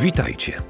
Witajcie.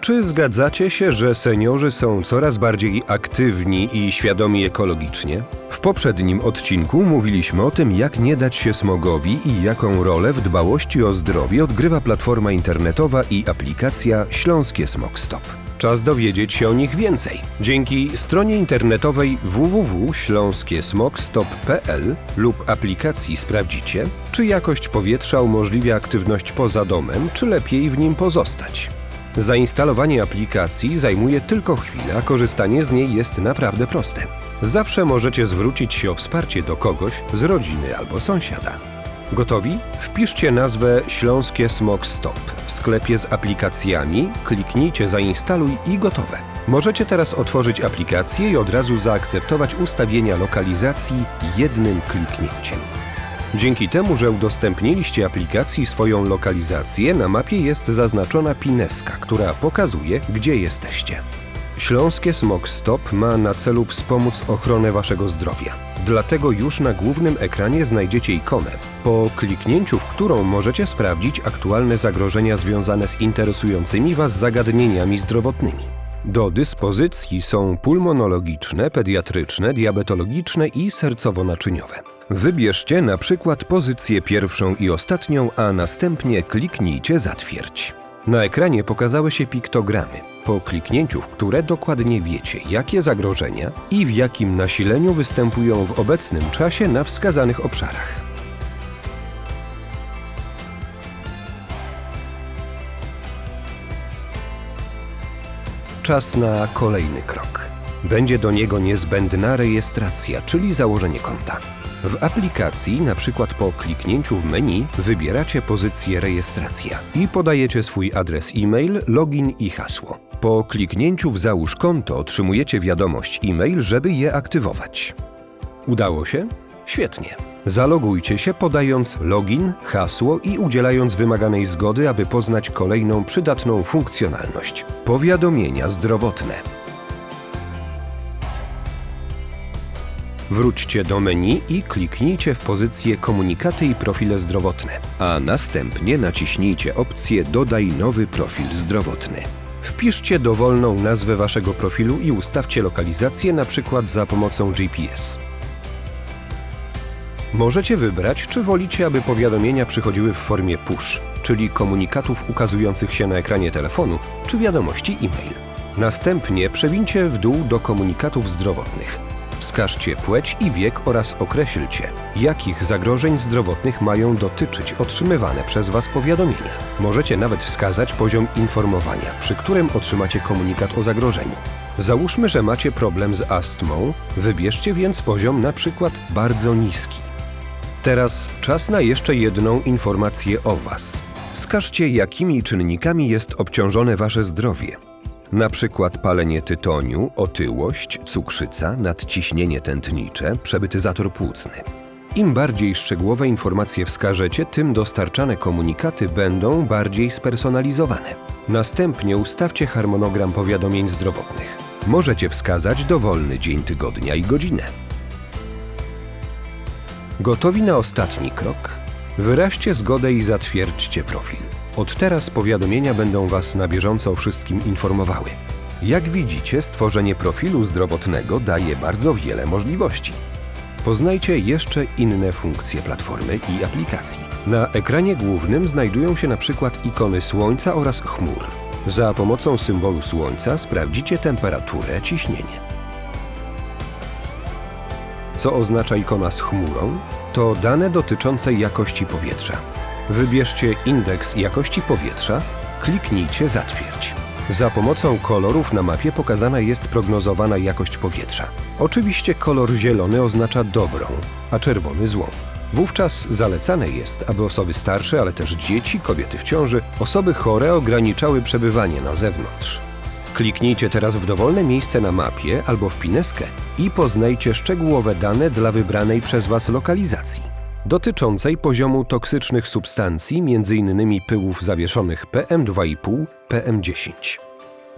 Czy zgadzacie się, że seniorzy są coraz bardziej aktywni i świadomi ekologicznie? W poprzednim odcinku mówiliśmy o tym, jak nie dać się smogowi i jaką rolę w dbałości o zdrowie odgrywa platforma internetowa i aplikacja Śląskie Smog Stop. Czas dowiedzieć się o nich więcej. Dzięki stronie internetowej www.śląskiesmogstop.pl lub aplikacji sprawdzicie, czy jakość powietrza umożliwia aktywność poza domem, czy lepiej w nim pozostać. Zainstalowanie aplikacji zajmuje tylko chwilę, a korzystanie z niej jest naprawdę proste. Zawsze możecie zwrócić się o wsparcie do kogoś z rodziny albo sąsiada. Gotowi? Wpiszcie nazwę Śląskie Smog Stop w sklepie z aplikacjami, kliknijcie zainstaluj i gotowe. Możecie teraz otworzyć aplikację i od razu zaakceptować ustawienia lokalizacji jednym kliknięciem. Dzięki temu, że udostępniliście aplikacji swoją lokalizację, na mapie jest zaznaczona pineska, która pokazuje, gdzie jesteście. Śląskie Smog Stop ma na celu wspomóc ochronę waszego zdrowia. Dlatego już na głównym ekranie znajdziecie ikonę, po kliknięciu w którą możecie sprawdzić aktualne zagrożenia związane z interesującymi was zagadnieniami zdrowotnymi. Do dyspozycji są pulmonologiczne, pediatryczne, diabetologiczne i sercowo-naczyniowe. Wybierzcie na przykład pozycję pierwszą i ostatnią, a następnie kliknijcie Zatwierdź. Na ekranie pokazały się piktogramy, po kliknięciu w które dokładnie wiecie, jakie zagrożenia i w jakim nasileniu występują w obecnym czasie na wskazanych obszarach. Czas na kolejny krok. Będzie do niego niezbędna rejestracja, czyli założenie konta. W aplikacji, na przykład po kliknięciu w menu, wybieracie pozycję rejestracja i podajecie swój adres e-mail, login i hasło. Po kliknięciu w załóż konto otrzymujecie wiadomość e-mail, żeby je aktywować. Udało się? Świetnie. Zalogujcie się podając login, hasło i udzielając wymaganej zgody, aby poznać kolejną przydatną funkcjonalność. Powiadomienia zdrowotne. Wróćcie do menu i kliknijcie w pozycję Komunikaty i profile zdrowotne, a następnie naciśnijcie opcję Dodaj nowy profil zdrowotny. Wpiszcie dowolną nazwę waszego profilu i ustawcie lokalizację na przykład za pomocą GPS. Możecie wybrać, czy wolicie, aby powiadomienia przychodziły w formie push, czyli komunikatów ukazujących się na ekranie telefonu, czy wiadomości e-mail. Następnie przewincie w dół do komunikatów zdrowotnych. Wskażcie płeć i wiek oraz określcie, jakich zagrożeń zdrowotnych mają dotyczyć otrzymywane przez Was powiadomienia. Możecie nawet wskazać poziom informowania, przy którym otrzymacie komunikat o zagrożeniu. Załóżmy, że macie problem z astmą, wybierzcie więc poziom na przykład bardzo niski. Teraz czas na jeszcze jedną informację o Was. Wskażcie, jakimi czynnikami jest obciążone Wasze zdrowie. Na przykład palenie tytoniu, otyłość, cukrzyca, nadciśnienie tętnicze, przebytyzator płucny. Im bardziej szczegółowe informacje wskażecie, tym dostarczane komunikaty będą bardziej spersonalizowane. Następnie ustawcie harmonogram powiadomień zdrowotnych. Możecie wskazać dowolny dzień tygodnia i godzinę. Gotowi na ostatni krok? Wyraźcie zgodę i zatwierdźcie profil. Od teraz powiadomienia będą Was na bieżąco o wszystkim informowały. Jak widzicie, stworzenie profilu zdrowotnego daje bardzo wiele możliwości. Poznajcie jeszcze inne funkcje platformy i aplikacji. Na ekranie głównym znajdują się na przykład ikony słońca oraz chmur. Za pomocą symbolu słońca sprawdzicie temperaturę, ciśnienie. Co oznacza ikona z chmurą? To dane dotyczące jakości powietrza. Wybierzcie indeks jakości powietrza, kliknijcie Zatwierdź. Za pomocą kolorów na mapie pokazana jest prognozowana jakość powietrza. Oczywiście kolor zielony oznacza dobrą, a czerwony złą. Wówczas zalecane jest, aby osoby starsze, ale też dzieci, kobiety w ciąży, osoby chore ograniczały przebywanie na zewnątrz. Kliknijcie teraz w dowolne miejsce na mapie albo w pineskę i poznajcie szczegółowe dane dla wybranej przez Was lokalizacji dotyczącej poziomu toksycznych substancji, m.in. pyłów zawieszonych PM2,5, PM10.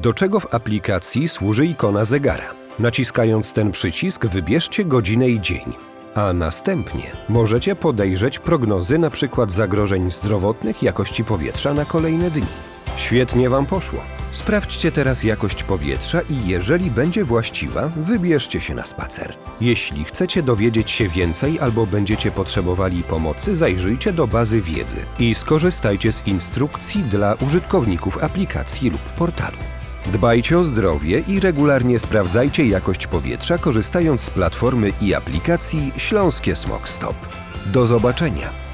Do czego w aplikacji służy ikona zegara? Naciskając ten przycisk wybierzcie godzinę i dzień, a następnie możecie podejrzeć prognozy np. zagrożeń zdrowotnych jakości powietrza na kolejne dni. Świetnie Wam poszło. Sprawdźcie teraz jakość powietrza i jeżeli będzie właściwa, wybierzcie się na spacer. Jeśli chcecie dowiedzieć się więcej albo będziecie potrzebowali pomocy, zajrzyjcie do bazy wiedzy i skorzystajcie z instrukcji dla użytkowników aplikacji lub portalu. Dbajcie o zdrowie i regularnie sprawdzajcie jakość powietrza korzystając z platformy i aplikacji Śląskie Smog Stop. Do zobaczenia!